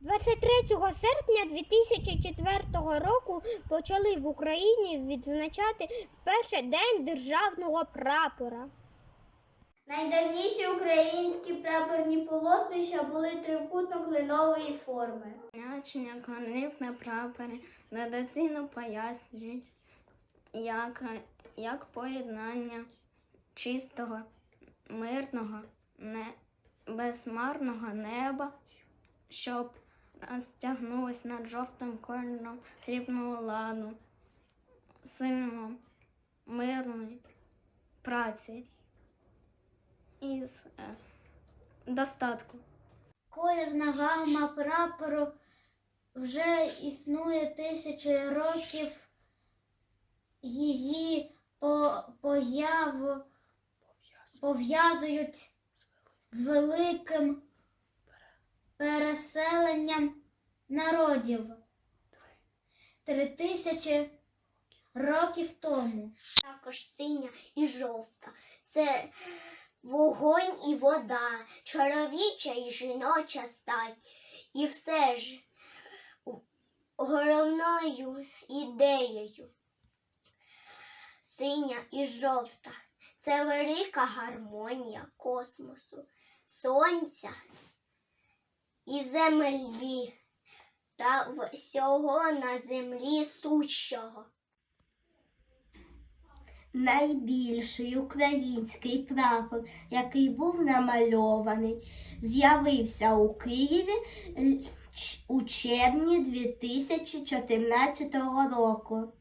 23 серпня 2004 року почали в Україні відзначати вперше День державного прапора. Найдавніші українські прапорні полотнища були трикутно-клинової форми. Значення конів на прапорі традиційно пояснюють як, як поєднання чистого, мирного, не, безмарного неба, щоб стягнулось над жовтим кольором хлібного ладу, символом мирної праці і з, е, достатку. Колірна гама прапору вже існує тисячі років. Її по- появу пов'язують з великим переселенням народів три тисячі років тому. також синя і жовта. Це вогонь і вода, чоловіча і жіноча стать. І все ж головною ідеєю синя і жовта. Це велика гармонія космосу, сонця і землі та всього на землі сущого. Найбільший український прапор, який був намальований, з'явився у Києві у червні 2014 року.